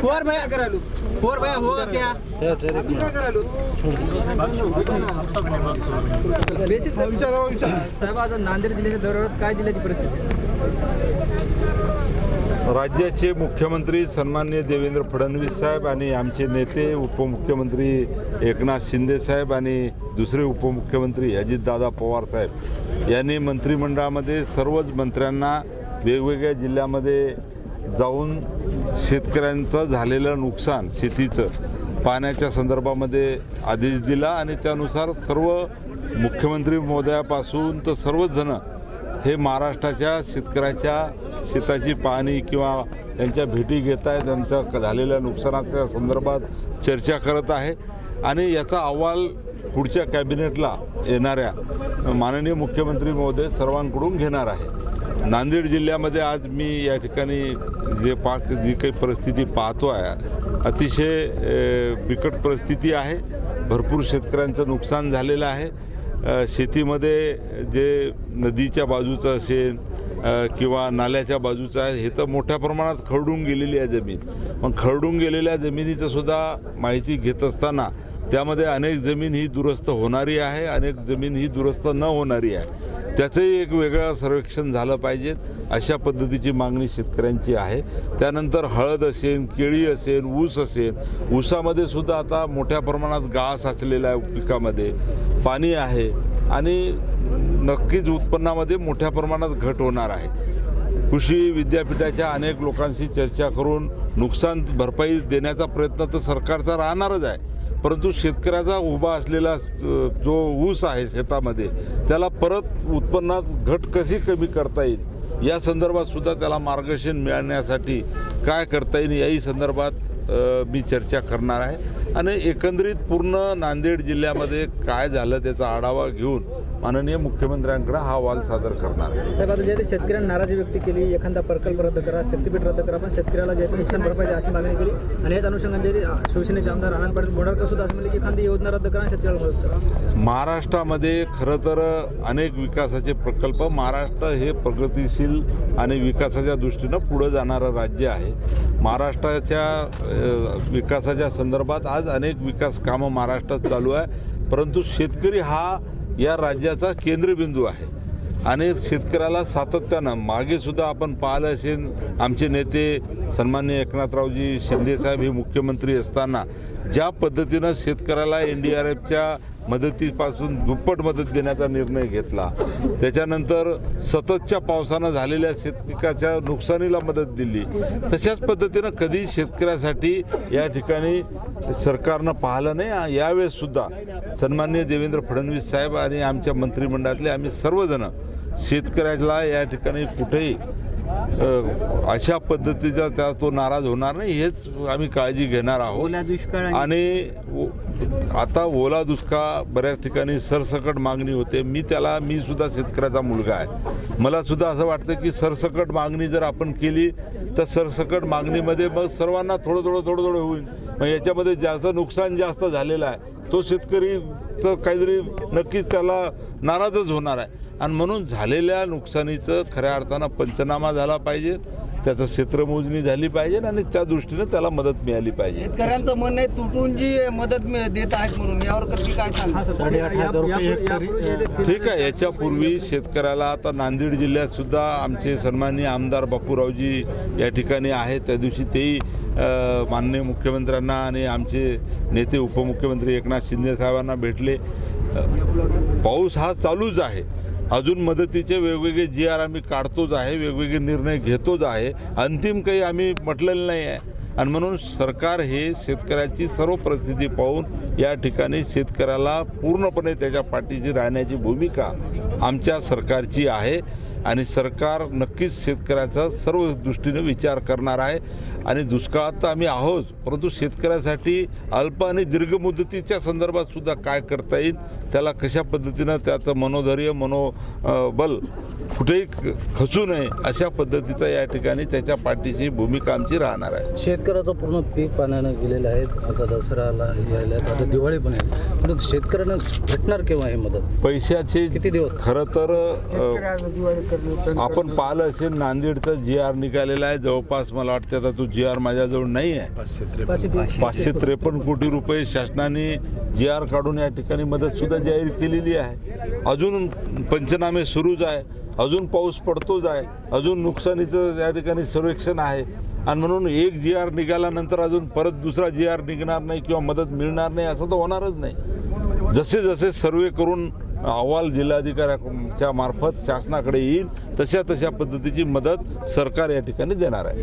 Four भैया four भैया क्या साहेब नांदेड जिल्ह्याच्या दौऱ्यावर काय जिल्ह्याची परिस्थिती राज्याचे मुख्यमंत्री सन्माननीय देवेंद्र फडणवीस साहेब आणि आमचे नेते उपमुख्यमंत्री एकनाथ शिंदे साहेब आणि दुसरे उपमुख्यमंत्री अजितदादा पवार साहेब यांनी मंत्रिमंडळामध्ये सर्वच मंत्र्यांना वेगवेगळ्या जिल्ह्यामध्ये जाऊन शेतकऱ्यांचं झालेलं नुकसान शेतीचं पाण्याच्या संदर्भामध्ये आदेश दिला आणि त्यानुसार सर्व मुख्यमंत्री महोदयापासून तर सर्वच जणं हे महाराष्ट्राच्या शेतकऱ्याच्या शेताची पाहणी किंवा त्यांच्या भेटी घेत आहे त्यांच्या झालेल्या नुकसानाच्या संदर्भात चर्चा करत आहे. आणि याचा अहवाल पुढच्या कॅबिनेटला येणाऱ्या माननीय मुख्यमंत्री महोदय सर्वांकडून घेणार आहे. नांदेड जिल्ह्यामध्ये आज मी या ठिकाणी जे पाक जी काही परिस्थिती पाहतो आहे अतिशय बिकट परिस्थिती आहे. भरपूर शेतकऱ्यांचं नुकसान झालेलं आहे. शेतीमध्ये जे नदीच्या बाजूचं असेल किंवा नाल्याच्या बाजूचं आहे हे तर मोठ्या प्रमाणात खरडून गेलेली आहे जमीन. मग खरडून गेलेल्या जमिनीचं सुद्धा माहिती घेत असताना त्यामध्ये अनेक जमीन ही दुरुस्त होणारी आहे अनेक जमीन ही दुरुस्त न होणारी आहे. त्याचंही एक वेगळं सर्वेक्षण झालं पाहिजे. अशा पद्धतीची मागणी शेतकऱ्यांची आहे. त्यानंतर हळद असेल केळी असेल ऊस असेल ऊसामध्ये सुद्धा आता मोठ्या प्रमाणात गाळ साचलेला आहे पिकामध्ये. पाणी आहे आणि नक्कीच उत्पन्नामध्ये मोठ्या प्रमाणात घट होणार आहे. कृषी विद्यापीठाच्या अनेक लोकांशी चर्चा करून नुकसान भरपाई देण्याचा प्रयत्न तर सरकारचा राहणारच आहे. परंतु शेतकऱ्याचा उभा असलेला जो ऊस आहे शेतामध्ये त्याला परत उत्पन्नात घट कशी कमी करता येईल? या संदर्भात सुद्धा त्याला मार्गदर्शन मिळण्यासाठी काय करता येईल? याही संदर्भात मी चर्चा करणार आहे. आणि एकंदरीत पूर्ण नांदेड जिल्ह्यामध्ये काय झालं त्याचा आढावा घेऊन माननीय मुख्यमंत्र्यांकडे हा अहवाल सादर करणार आहे. साहेब आता जे शेतकऱ्यांनी नाराजी व्यक्त केली एखादा प्रकल्प रद्द करा शक्तीपीठ रद्द करा पण शेतकऱ्याला जे नुकसान भरपाई द्या अशी मागणी केली. आणि याच अनुषंगाने जे शिवसेनेचे आमदार आनंद पाटील बोंडारकर सुद्धा असं म्हणले की एखादी योजना रद्द करा शेतकऱ्याला मदत करा. महाराष्ट्रामध्ये खरं तर अनेक विकासाचे प्रकल्प महाराष्ट्र हे प्रगतिशील आणि विकासाच्या दृष्टीनं पुढं जाणारं राज्य आहे. महाराष्ट्राच्या विकासाच्या संदर्भात आज आज अनेक विकास कामं महाराष्ट्रात चालू आहे. परंतु शेतकरी हा या राज्याचा केंद्रबिंदू आहे. आणि शेतकऱ्याला सातत्यानं मागेसुद्धा आपण पाहिलं असेल आमचे नेते सन्मान्य एकनाथरावजी शिंदेसाहेब हे मुख्यमंत्री असताना ज्या पद्धतीनं शेतकऱ्याला एन डी आर एफच्या मदतीपासून दुप्पट मदत देण्याचा निर्णय घेतला. त्याच्यानंतर सततच्या पावसानं झालेल्या शेतपिकाच्या नुकसानीला मदत दिली. तशाच पद्धतीनं कधी शेतकऱ्यासाठी या ठिकाणी सरकारनं पाहिलं नाही यावेळेस सुद्धा सन्मान्य देवेंद्र फडणवीस साहेब आणि आमच्या मंत्रिमंडळातले आम्ही सर्वजण शेतकऱ्याला या ठिकाणी कुठेही अशा पद्धतीचा त्या तो नाराज होणार नाही हेच आम्ही काळजी घेणार आहोत. आणि- आता ओला दुष्काळ बऱ्याच ठिकाणी सरसकट मागणी होते. मी त्याला मी सुद्धा शेतकऱ्याचा मुलगा आहे. मला सुद्धा असं वाटतं की सरसकट मागणी जर आपण केली तर सरसकट मागणीमध्ये मग सर्वांना थोडं थोडं थोडं थोडं होईल. मग याच्यामध्ये जास्त नुकसान जास्त झालेलं आहे. तो शेतकरीचं काहीतरी नक्कीच त्याला नाराजच होणार आहे. आणि म्हणून झालेल्या नुकसानीचं खऱ्या अर्थानं पंचनामा झाला पाहिजे. त्याचं क्षेत्रमोजणी झाली पाहिजे आणि त्या दृष्टीनं त्याला मदत मिळाली पाहिजे. शेतकऱ्यांचं म्हणणं आहे तुटून जी मदत मिळ- देत आहेत म्हणून. यावर कधी काय सांगा साडेआठ हजार रुपये हेक्टरी ठीक आहे याच्यापूर्वी शेतकऱ्याला आता नांदेड जिल्ह्यात सुद्धा आमचे सन्माननीय आमदार बापूरावजी या ठिकाणी आहेत. त्या दिवशी तेही अ, माननीय मुख्यमंत्र्यांना आणि आमचे नेते उपमुख्यमंत्री एकनाथ शिंदे साहेबांना भेटले. अ, पाऊस हा चालूच आहे. अजून मदतीचे वेगवेगळे जी आर आम्ही काढतोच आहे वेगवेगळे निर्णय घेतोच आहे अंतिम काही आम्ही म्हटलेलं नाही आहे. आणि म्हणून सरकार हे शेतकऱ्याची सर्व परिस्थिती पाहून या ठिकाणी शेतकऱ्याला पूर्णपणे त्याच्या पाठीशी राहण्याची भूमिका आमच्या सरकारची आहे. आणि सरकार नक्कीच शेतकऱ्याचा सर्व दृष्टीने विचार करणार आहे. आणि दुष्काळात तर आम्ही आहोत परंतु शेतकऱ्यासाठी अल्प आणि दीर्घ मुदतीच्या संदर्भात सुद्धा काय करता येईल त्याला कशा पद्धतीनं त्याचं मनोधैर्य मनोबल कुठेही खचू नये अशा पद्धतीचा या ठिकाणी त्याच्या पाठीची भूमिका आमची राहणार आहे. शेतकऱ्याचं पूर्ण पीक पाण्यानं गेलेलं आहे. आता दसऱ्याला यायला आता दिवाळी पण आहे. पण शेतकऱ्यांना भेटणार केव्हा हे मदत? पैशाचे किती दिवस? खरं तर आपण पाहिलं असेल नांदेडचं जी आर निघालेला आहे. जवळपास मला वाटतं आता तो जी आर माझ्याजवळ नाही आहे. पाचशे त्रेपन्न. कोटी रुपये शासनाने जी आर काढून या ठिकाणी मदत सुद्धा जाहीर केलेली आहे. अजून पंचनामे सुरूच आहे. अजून पाऊस पडतोच आहे. अजून नुकसानीचं या ठिकाणी सर्वेक्षण आहे. आणि म्हणून एक जी आर निघाल्यानंतर अजून परत दुसरा जी आर निघणार नाही किंवा मदत मिळणार नाही असं तर होणारच नाही. जसे जसे सर्वे करून अहवाल जिल्हाधिकाऱ्याच्या मार्फत शासनाकडे येईल. तशा तशा पद्धतीची मदत सरकार या ठिकाणी देणार आहे.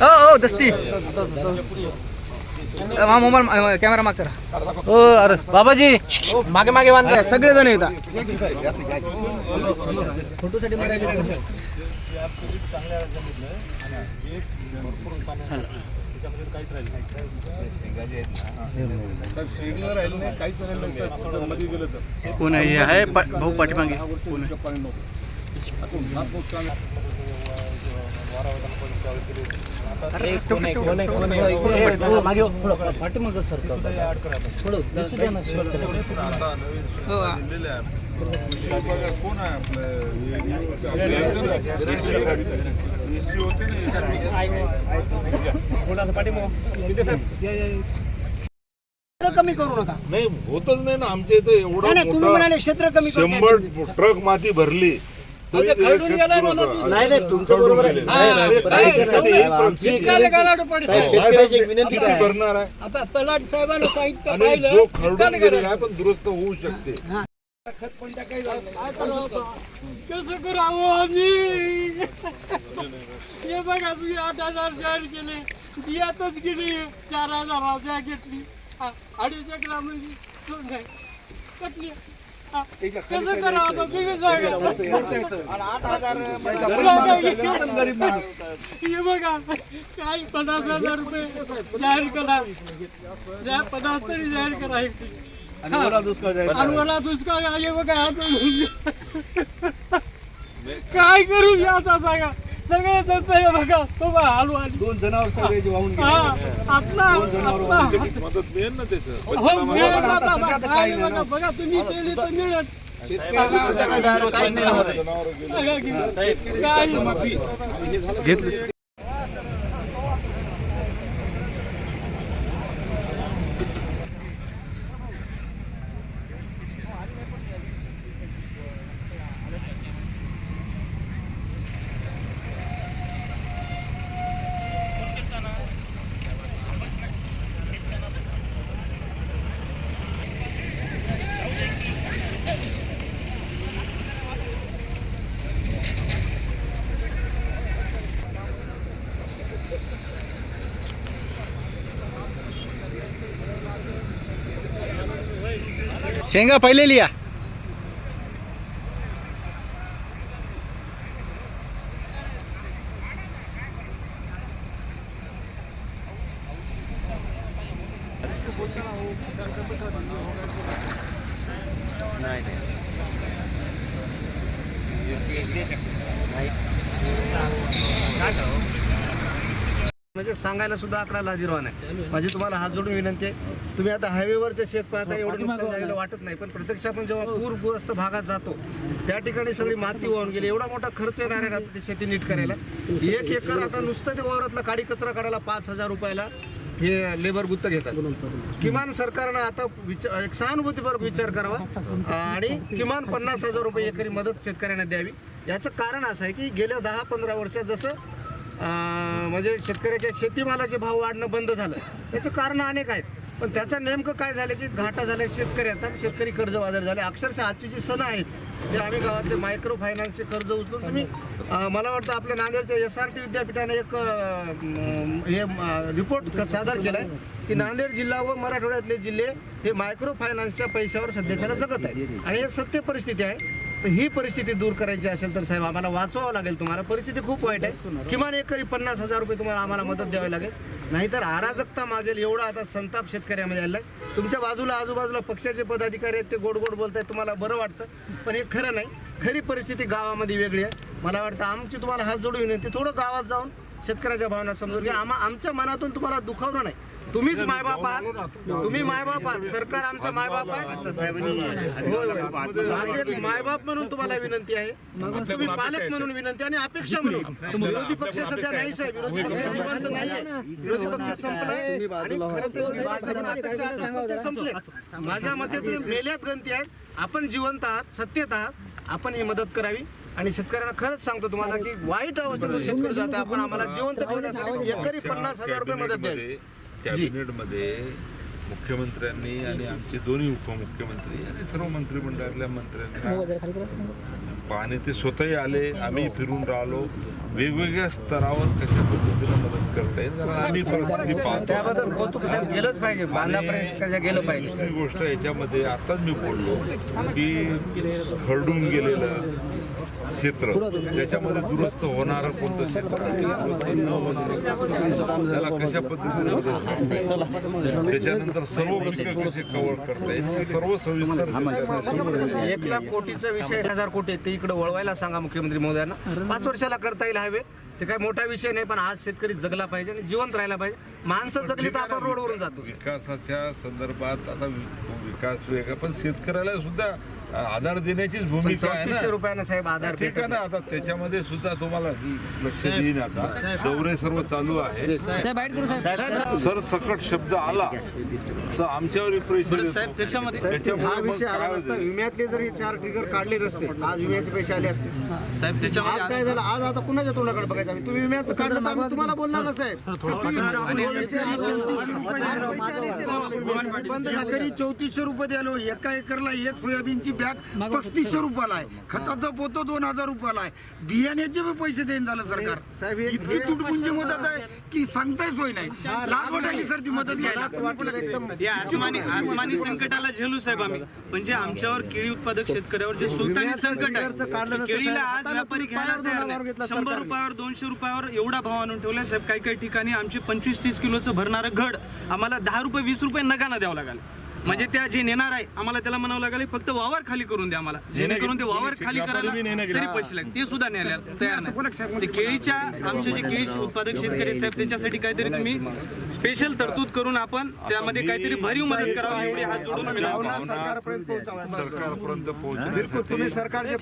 हो हो दस्ती. हा मोबाईल कॅमेरा माग करा. हो अरे बाबाजी. मागे मागे बांधा. सगळे जण येतात. कोण आहे? हे भाऊ पाठीमागे. कोण आहे? पाठीमागं. हो कोण आहे कमी करू नका. नाही होतच नाही ना. आमच्या इथं एवढा तुम्ही म्हणाले क्षेत्र कमी शंभर ट्रक माती भरली. नाही नाही बरोबर आहे. हा, ही. शेतकऱ्याची एक विनंती आहे. आता साहेबांना सांगितलं आणि पाहिलं जो चिकाले खरडून गेलेला गालाडं. आहे पण दुरुस्त होऊ शकते. कसं करावं आम्ही? हे बघा तुम्ही आठ हजार जाहीर केले. बियातच गेली चार हजार बॅग घेतली. हा, अडीच एकरामध्ये दोन नाही. कटली. हा, हे. बघा काही पन्नास हजार रुपये जाहीर करा. द्या पन्नास तरी जाहीर करा. आणि मला दुष्काळ आले बघा काय करू आता सांगा? सगळे हे बघा तो बघा हलू आली दोन जनावर सगळे वाहून हा गेले आपला आपला मदत मिळेल ना त्याचं हो मिळेल. आता सध्या तर बघा काही बघा बघा तुम्ही केली तर मिळेल शेतकऱ्याला काही नाही होत आहे. घेतली ठेंगा पहले लिया म्हणजे सांगायला सुद्धा आकडा लाजीरवान आहे. माझी तुम्हाला हात जोडून विनंती आहे. तुम्ही आता हायवेवरचे शेत पाहता एवढं नुकसान झालेलं वाटत नाही. पण प्रत्यक्ष आपण जेव्हा पूरग्रस्त भागात जातो त्या ठिकाणी सगळी माती वाहून गेली. एवढा मोठा खर्च येणार आहे ना ते शेती नीट करायला. एक एकर आता नुसतं ते वावरातला काडी कचरा काढायला पाच हजार रुपयाला हे लेबर गुत्त घेतात. किमान सरकारनं आता विचार एक सहानुभूतीपूर्वक विचार करावा. आणि किमान पन्नास हजार रुपये एकरी मदत शेतकऱ्यांना द्यावी. याचं कारण असं आहे की गेल्या दहा पंधरा वर्षात जसं म्हणजे शेतकऱ्याच्या शेतीमालाचे भाव वाढणं बंद झालं. त्याचं कारण अनेक आहेत. पण त्याचं नेमकं काय झालं की घाटा झाला शेतकऱ्याचा आणि शेतकरी कर्जबाजार झाले. अक्षरशः आजची जी सण आहेत जे आम्ही गावातले मायक्रो फायनान्सचे कर्ज उचलून तुम्ही मला वाटतं आपल्या नांदेडच्या एस आर टी विद्यापीठाने एक हे रिपोर्ट सादर केला आहे की नांदेड जिल्हा व मराठवाड्यातले जिल्हे हे मायक्रो फायनान्सच्या पैशावर सध्याच्याला जगत आहे आणि हे सत्य परिस्थिती आहे. तर ही परिस्थिती दूर करायची असेल तर साहेब आम्हाला वाचवावं लागेल तुम्हाला. परिस्थिती खूप वाईट आहे. किमान एकरी पन्नास हजार रुपये तुम्हाला आम्हाला मदत द्यावी लागेल. नाहीतर अराजकता माजेल एवढा आता संताप शेतकऱ्यामध्ये आलेला आहे तुमच्या बाजूला आजूबाजूला पक्षाचे पदाधिकारी आहेत ते गोड गोड बोलतायत तुम्हाला बरं वाटतं. पण हे खरं नाही. खरी परिस्थिती गावामध्ये वेगळी आहे. मला वाटतं आमची तुम्हाला हात जोडून विनंती थोडं गावात जाऊन शेतकऱ्याच्या भावना समजून घ्या. आमा आमच्या मनातून तुम्हाला दुखावलं नाही. तुम्हीच मायबाप आहात तुम्ही मायबाप आहात सरकार आमचा मायबाप आहे. होय. माझी एक मायबाप म्हणून तुम्हाला विनंती आहे. तुम्ही पालक म्हणून विनंती आणि अपेक्षा म्हणून. विरोधी पक्ष सध्या नाही साहेब. विरोधी पक्ष जिवंत नाहीये. विरोधी पक्ष संपलाय. आणि खरं ते संपले. माझ्या मते ते मेल्यात गणती आहेत. आपण जिवंत आहात सत्तेत आहात. आपण ही मदत करावी. आणि शेतकऱ्यांना खरंच सांगतो तुम्हाला की वाईट अवस्थेतून शेतकरी जात आपण आम्हाला जिवंत ठेवण्यासाठी एकरी पन्नास हजार रुपये मदत द्यावी. कॅबिनेटमध्ये मुख्यमंत्र्यांनी आणि आमचे दोन्ही उपमुख्यमंत्री आणि सर्व मंत्रिमंडळातल्या मंत्र्यांना पाहणे ते स्वतःही आले आम्ही फिरून राहिलो. वेगवेगळ्या स्तरावर कशा पद्धतीने मदत करता येईल? कारण आम्ही परिस्थिती पाहतो. त्याबद्दल कौतुक साहेब गेलंच पाहिजे. दुसरी गोष्ट याच्यामध्ये आताच मी बोललो की खरडून गेलेलं क्षेत्र त्याच्यामध्ये दुरुस्त होणारं कोणतं क्षेत्र दुरुस्त न होणारं त्याला कशा पद्धतीने? त्याच्यानंतर सर्व पिकं कसे कव्हर करता येईल? हे सर्व सविस्तर एक लाख कोटीचा विषय हजार कोटी आहे, ते इकडे वळवायला सांगा मुख्यमंत्री महोदयांना. पाच वर्षाला करता येईल हायवे. ते काय मोठा विषय नाही पण आज शेतकरी जगला पाहिजे आणि जिवंत राहायला पाहिजे. माणसं जगली तर आपण रोडवरून जातो विकासाच्या संदर्भात आता विकास वेगळा पण शेतकऱ्याला सुद्धा आधार देण्याचीच भूमिका आहे चौतीसशे ना रुपयानं साहेब आधार ठीक आहे ना आता त्याच्यामध्ये सुद्धा तुम्हाला लक्ष देईन आता. दौरे सर्व चालू आहे. सर सकट शब्द आला. तर आमच्यावर त्याच्यामध्ये हा विषय आला नसता. विम्यातले जर हे चार ट्रिगर काढले नसते आज विम्याचे पैसे आले असते. साहेब त्याच्यामध्ये आज काय झालं? आज आता कुणाच्या तोंडाकडे बघायचं? आम्ही तुम्ही विम्याचं काढलं तर आम्ही तुम्हाला बोलणार ना साहेब. बंद एकरी चौतीसशे रुपये द्यालो. एका एकरला एक सोयाबीनची बॅग पस्तीसशे रुपयाला आहे. खताचा पोतो दोन हजार रुपयाला आहे. बियाण्याचे बी पैसे देईन झालं सरकार. इतकी तुटपुंजी मदत आहे की सांगताय सोय नाही. लाख वाटायली सर ती मदत घ्यायला. या आसमानी आसमानी संकटाला झेलू साहेब आम्ही. म्हणजे आमच्यावर केळी उत्पादक शेतकऱ्यावर जे सुलतानी संकट आहे. केळीला आज व्यापारी घ्यायला तयार नाही. शंभर रुपयावर दोनशे रुपयावर एवढा भाव आणून ठेवला साहेब. काही काही ठिकाणी आमचे पंचवीस तीस किलोचं भरणारं घड. आम्हाला दहा रुपये वीस रुपये नगानं द्यावं लागेल. म्हणजे त्या जे नेणार आहे आम्हाला त्याला म्हणावं लागेल फक्त वावर खाली करून द्या आम्हाला जेणेकरून ते वावर खाली करायला तरी पैसे लागतील ते सुद्धा न्यायला तयार नाही ते केळीच्या आमचे जे केळी उत्पादक शेतकरी आहेत साहेब त्यांच्यासाठी काहीतरी तुम्ही स्पेशल तरतूद करून आपण त्यामध्ये काहीतरी भरीव मदत करावी एवढी हात जोडून सरकारपर्यंत तुम्ही सरकारचे